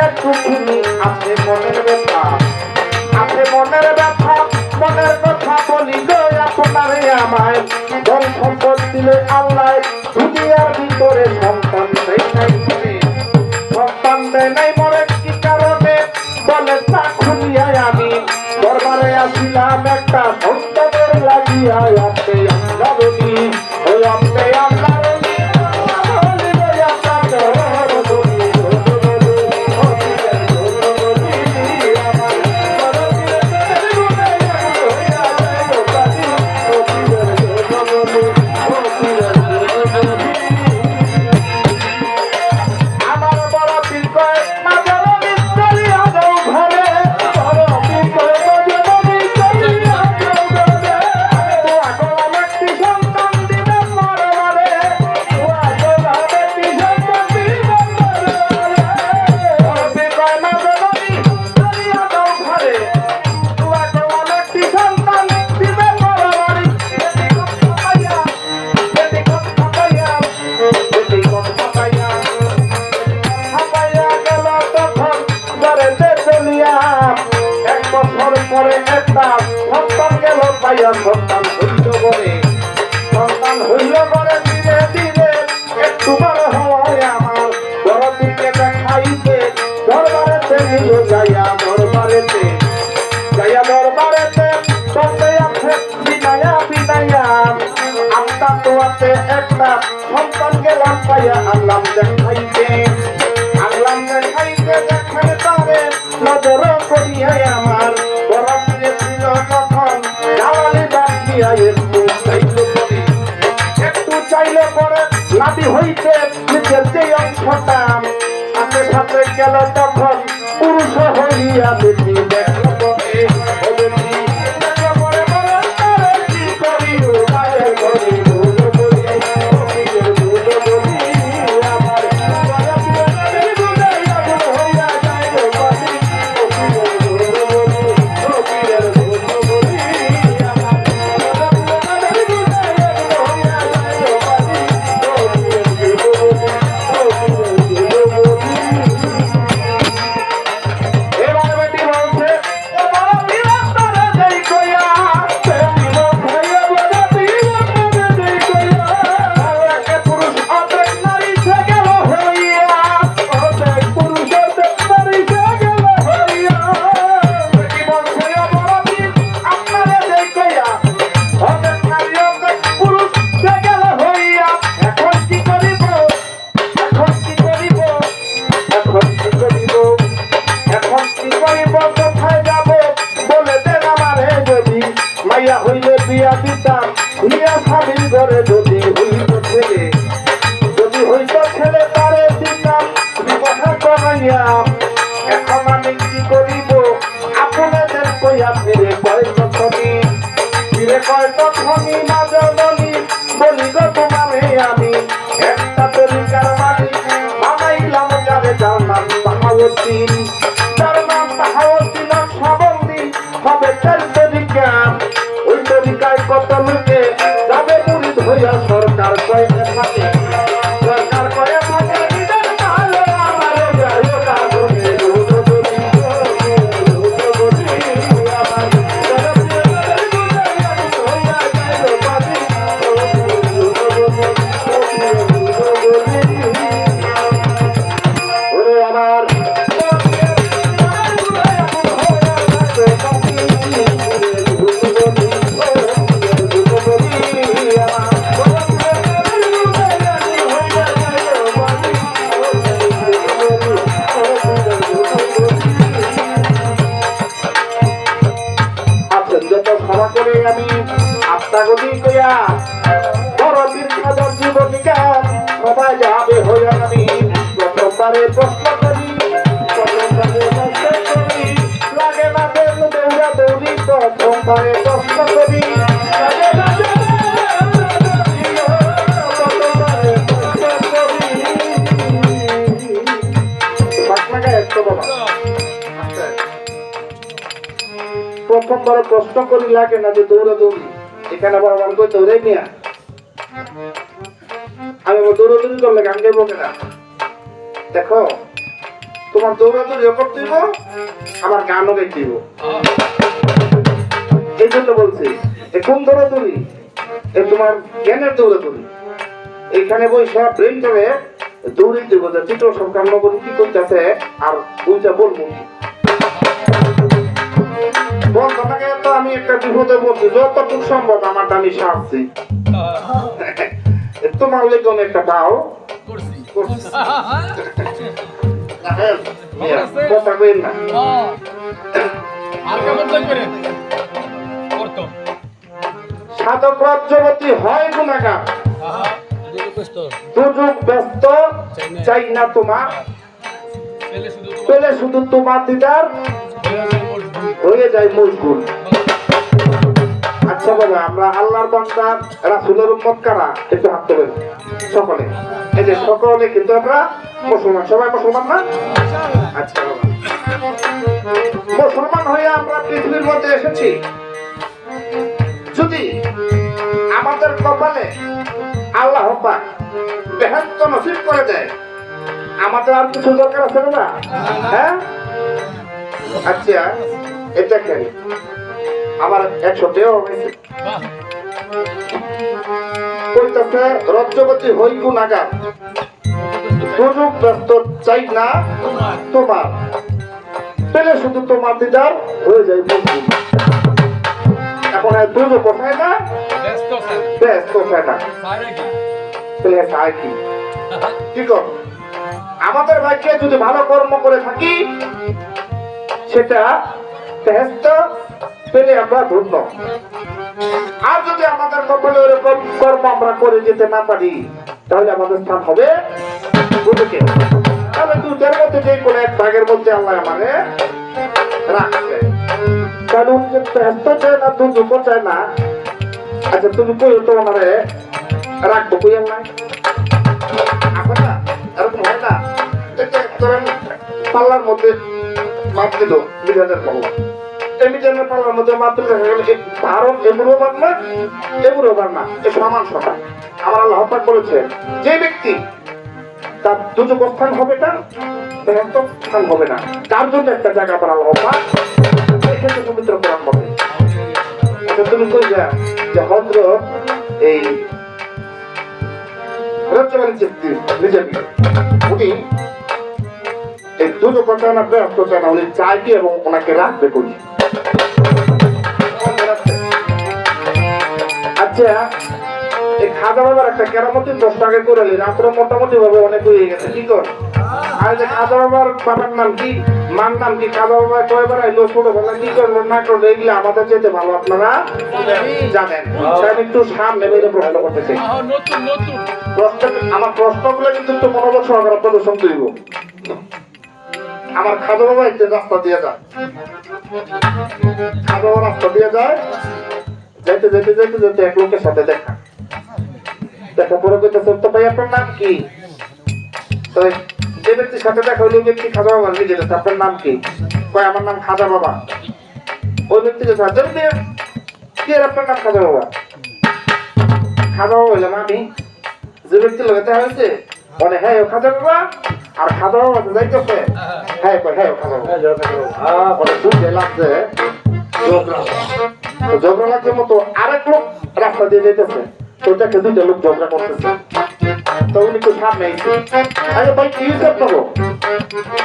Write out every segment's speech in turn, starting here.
মনের টুপি আছে মনের ব্যথা। মনের ব্যথা, মনের কথা আমায়। ধন সম্পদ দিলে আল্লাহ ভিতরে সন্তান দেয় নাই সন্তান নাই মরে কি কারণে? বলে, তা খুলিয়ায় আমি। দরবারে আসিলাম একটা সন্তানের লাগিয়া আছে গেল যাইয়া দরবারেতে যাইয়া দরবারেতে বসে আছে বিনায়া বিনায়া আমটা তোয়াতে একটা সন্তান গেলাম পাইয়া আল্লাহ দেখাইতে ছেলে যদি হইত ছেলে। যদি হইত ছেলে তারে দিতাম বিবাহ কমাইয়াম এখন আমি কি করিব? আপনাদের কইয়া ফিরে কয় তখনই ফিরে কয় তখনই না জননী বলি গো তোমারে আমি। একটা তরিকার মালিক বানাইলাম, যারে যার নাম বাহাউদ্দিন। তার নাম বাহাউদ্দিন সবন্দি হবে তার কত লোক প্রথমবার প্রশ্ন করি লাগে না যে দৌড়া দৌড়ি এখানে বড় বড় করতে ওদের নিয়ে আমি দৌড়াদৌড়ি করলে গান গাইবো কেনা? দেখো, তোমার দৌড়াদৌড়ি রেকর্ড দিব আমার গানও গাইতে দিব এই জন্য বলছি কোন দৌড়াদৌড়ি? এ তোমার জ্ঞানের দৌড়াদৌড়ি। এখানে বৈশা ব্রেন করে দৌড়িতে চিত্র সংক্রান্ত করে কি করতেছে? আর ওইটা বলব তো আমি একটা বিপদে বলছি যতটুকু সম্ভব আমারটা আমি সারছি। তোমার একটা দাও। হ্যাঁ, কথা কইন না। সাধক রাজ্যবতী হয় গুণাগার। দুযুগ ব্যস্ত। চাই না তোমার। শুধু পেলে শুধু তোমার দিদার। হয়ে যায় মজগুল আচ্ছা বাবা আমরা আল্লাহর বান্দা, রাসুলের উম্মত কারা? একটু হাত তোলেন। সকলে। এই যে সকলে কিন্তু আমরা মুসলমান। সবাই মুসলমান না? আচ্ছা বাবা মুসলমান হয়ে আমরা পৃথিবীর মধ্যে এসেছি। যদি আমাদের কপালে আল্লাহ পাক বেহেস্ত নসিব করে দেয়, আমাদের আর কিছু দরকার আছে না? হ্যাঁ? আচ্ছা। এটা কেন? আমার একশো দেওয়া হয়েছে। কইতাছে রজ্জবতী হই গুণাগার। সুযোগ ব্যস্ত চাই না তোমার। পেলে শুধু তোমার দিদার হয়ে যায় এখন আর দুজো কোথায় না? ব্যস্ত না। পেলে কি? কি কর? আমাদের ভাগ্যে যদি ভালো কর্ম করে থাকি সেটা বেহেস্ত পেলে আমরা ধন্য। আর যদি আমাদের কপালে ওরকম কর্ম আমরা করে যেতে না পারি, তাহলে আমাদের স্থান হবে দুদিকে তাহলে দুটার মধ্যে কোনো এক ভাগের মধ্যে আল্লাহ আমাদের রাখছে। কারণ যে ব্যস্ত চায় না দুর্যোগ চায় না আচ্ছা তুমি কই তো আমারে রাখব কই আল্লাহ এখন না, এরকম হয় না। পাল্লার মধ্যে পাল্লা এই পাল্লার মধ্যে মাপ দিলে দেখা গেল ভারত বার না? এ সমান সমান আমার আল্লাহ যে ব্যক্তি তার দুটো স্থান হবে না স্থান হবে না। তার জন্য একটা জায়গা আমার আল্লাহ এক্ষেত্রে পবিত্র কোরআন বলে। আচ্ছা তুমি কই যা যে হদ্র এই চেপ্তি নিজের উনি এই দুটো কথা না ব্যস্ত চায় না উনি কি এবং ওনাকে রাখবে করি আচ্ছা এই খাজা বাবার একটা কেরামতি দশ টাকা করে নিন রাত্র মোটামুটি ভাবে অনেক হয়ে গেছে কি কর? আর যে খাজা বাবার বাবার নাম কি? মার নাম কি? খাজা বাবা কয়বার আইলো ছোটবেলা কি করল না করল এগুলো আমাদের যেতে ভালো আপনারা জানেন। স্যার একটু সামনে মেরে প্রশ্ন নতুন নতুন। প্রশ্ন আমার প্রশ্নগুলো কিন্তু মনোযোগ সহকারে প্রদর্শন করব। আমার খাজা বাবা একটু রাস্তা দিয়ে যায় খাজা বাবা রাস্তা দিয়ে যায়, যেতে যেতে যেতে যেতে এক লোকের সাথে দেখা। দেখা পরে কইতেছে, তো ভাই, আপনার নাম কি? যে ব্যক্তির সাথে দেখা ওই ব্যক্তি খাজা বাবা নিজে আপনার নাম কি? কয়, আমার নাম খাজা বাবা। ওই ব্যক্তিকে সাহায্য দিয়ে কি আপনার নাম খাজা বাবা? খাজা বাবা হইলাম আমি। যে ব্যক্তি লাগাতে হয়েছে, বলে হ্যাঁ খাজা বাবা। আর খাজা বাবা যাইতেছে। হ্যাঁ হ্যাঁ বাবা আহ বলে বুঝে লাগছে। ঝগড়া লাগছে মতো আরেক লোক রাস্তা দিয়ে যেতেছে। তো দুইটা লোক ঝগড়া করতেছে। তো উনি তো সামনে আরে ভাই কি আপনার?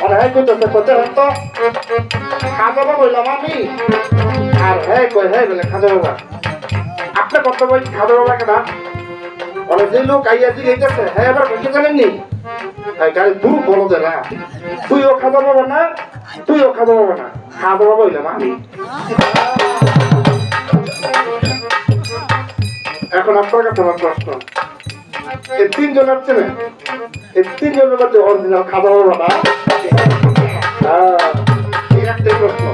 মানে হ্যাঁ কইতেছে কইতে হ্যাঁ তো খাজা বাবা আমি। আর হ্যাঁ কই হ্যাঁ বলে খাজা বাবা। আপনার কর্তব্য খাজা বাবাকে না অনেক যে লোক আইয়া গেছে হ্যাঁ এবার বুঝতে জানেননি? হ্যাঁ গাড়ি দূর বলো যে না। তুইও খাজা পাবো না তুইও খাজা পাবো না। খাজা পাবো হইলাম আমি এখন আপনার কাছে আমার প্রশ্ন। এই তিনজন আসছে না এই তিনজনের মধ্যে অরিজিনাল খাজা পাবো না? হ্যাঁ, এই প্রশ্ন।